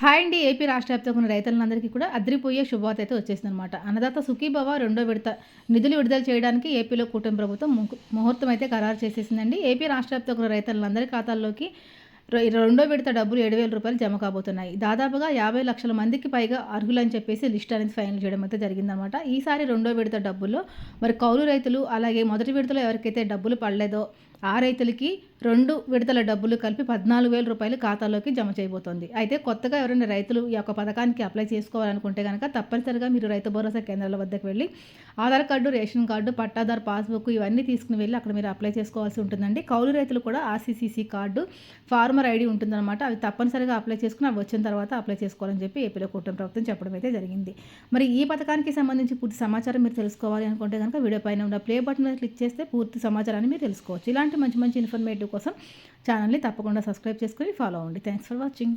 Hi అండి AP రాష్ట్ర వ్యాప్తంగా ఉన్న రైతులందరికీ కూడా అద్రిపోయే శుభవార్త అయితే వచ్చేసిందనమాట అన్నదాత సుఖీభవ రెండో విడత నిధులు విడుదల చేయడానికి ఏపీలో కూటమి ప్రభుత్వం ముహూర్తం అయితే ఖరారు చేసేసిందండి. ఏపీ రాష్ట్ర వ్యాప్తంగా ఉన్న రైతులందరి ఖాతాల్లోకి రెండో విడత డబ్బులు ఏడు వేల రూపాయలు జమ కాబోతున్నాయి. దాదాపుగా యాభై లక్షల మందికి పైగా అర్హులని చెప్పేసి లిస్ట్ అనేది ఫైనల్ చేయడం అయితే జరిగిందనమాట ఈసారి రెండో విడత డబ్బుల్లో మరి కౌలు రైతులు అలాగే మొదటి విడతలో ఎవరికైతే డబ్బులు పడలేదో ఆ రైతులకి రెండు విడతల డబ్బులు కలిపి పద్నాలుగు వేల రూపాయలు ఖాతాలోకి జమ చేయబోతోంది. అయితే కొత్తగా ఎవరైనా రైతులు ఈ యొక్క పథకానికి అప్లై చేసుకోవాలనుకుంటే కనుక తప్పనిసరిగా మీరు రైతు భరోసా కేంద్రాల వద్దకు వెళ్ళి ఆధార్ కార్డు రేషన్ కార్డు పట్టాదార్ పాస్బుక్ ఇవన్నీ తీసుకుని వెళ్ళి అక్కడ మీరు అప్లై చేసుకోవాల్సి ఉంటుందండి. కౌలు రైతులు కూడా ఆర్సీసీసీ కార్డు ఫార్మర్ ఐడి ఉంటుందన్నమాట. అవి తప్పనిసరిగా అప్లై చేసుకుని అవి వచ్చిన తర్వాత అప్లై చేసుకోవాలని చెప్పి ఏపీలో కూటమి ప్రభుత్వం చెప్పడం అయితే జరిగింది. మరి ఈ పథకానికి సంబంధించి పూర్తి సమాచారం మీరు తెలుసుకోవాలి అనుకుంటే కనుక వీడియో పైన ఉన్న ప్లే బటన్ మీద క్లిక్ చేస్తే పూర్తి సమాచారాన్ని మీరు తెలుసుకోవచ్చు. ఇలాంటి మంచి మంచి ఇన్ఫర్మేటివ్ కోసం ఛానల్ని తప్పకుండా సబ్స్క్రైబ్ చేసుకుని ఫాలో అవ్వండి. Thanks for watching